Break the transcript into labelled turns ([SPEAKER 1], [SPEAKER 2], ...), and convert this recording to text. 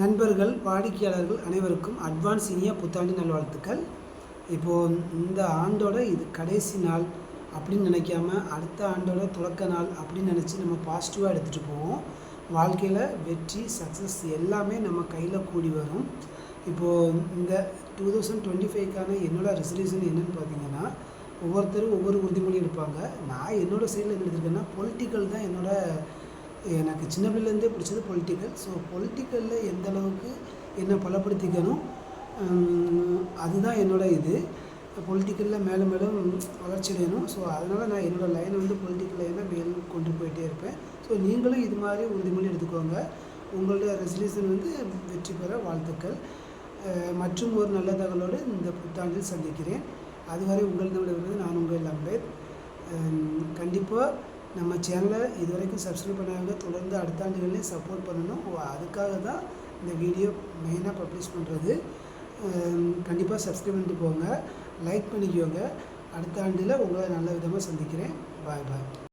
[SPEAKER 1] நண்பர்கள் வாடிக்கையாளர்கள் அனைவருக்கும் அட்வான்ஸ் இனிய புத்தாண்டு நல்வாழ்த்துக்கள். இப்போது இந்த ஆண்டோட இது கடைசி நாள் அப்படின்னு நினைக்காம அடுத்த ஆண்டோட தொடக்க நாள் அப்படின்னு நினச்சி நம்ம பாசிட்டிவாக எடுத்துகிட்டு போவோம். வாழ்க்கையில் வெற்றி சக்ஸஸ் எல்லாமே நம்ம கையில் கூடி வரும். இப்போது இந்த டூ தௌசண்ட் டுவெண்ட்டி ஃபைவ்க்கான என்னோடய ரெசல்யூஷன் என்னென்னு பார்த்தீங்கன்னா ஒவ்வொருத்தரும் ஒவ்வொரு உறுதிமொழி எடுப்பாங்க. நான் என்னோடய சைடில் என்ன எடுத்திருக்கேன்னா பொலிட்டிக்கல் தான் என்னோடய எனக்கு சின்ன பிள்ளைலேருந்தே பிடிச்சது பொலிட்டிக்கல் ஸோ பொலிட்டிக்கலில் எந்த அளவுக்கு என்னை பலப்படுத்திக்கணும் அதுதான் என்னோட இது. பொலிட்டிக்கலில் மேலும் மேலும் வளர்ச்சி அடையணும். ஸோ அதனால் நான் என்னோடய லைனை வந்து பொலிட்டிக்கல் லைனாக மேலும் கொண்டு போயிட்டே இருப்பேன். ஸோ நீங்களும் இது மாதிரி உறுதிமொழி எடுத்துக்கோங்க. உங்களுடைய ரெசல்யூஷன் வந்து வெற்றி பெற வாழ்த்துக்கள். மற்றும் ஒரு நல்ல தகவலோடு இந்த புத்தாண்டில் சந்திக்கிறேன். அதுவரை உங்களிடமிருந்து நான் உங்கள் அம்பேத். கண்டிப்பாக நம்ம சேனலை இது வரைக்கும் சப்ஸ்கிரைப் பண்ணாங்க தொடர்ந்து அடுத்த ஆண்டுகள்லேயும் சப்போர்ட் பண்ணணும். ஓ, அதுக்காக தான் இந்த வீடியோ மெயினாக பப்ளிஷ் பண்ணுறது கண்டிப்பாக சப்ஸ்கிரைப் பண்ணிட்டு போங்க. லைக் பண்ணிக்கோங்க. அடுத்த ஆண்டில் உங்களை நல்ல விதமாக சந்திக்கிறேன். பாய் பாய்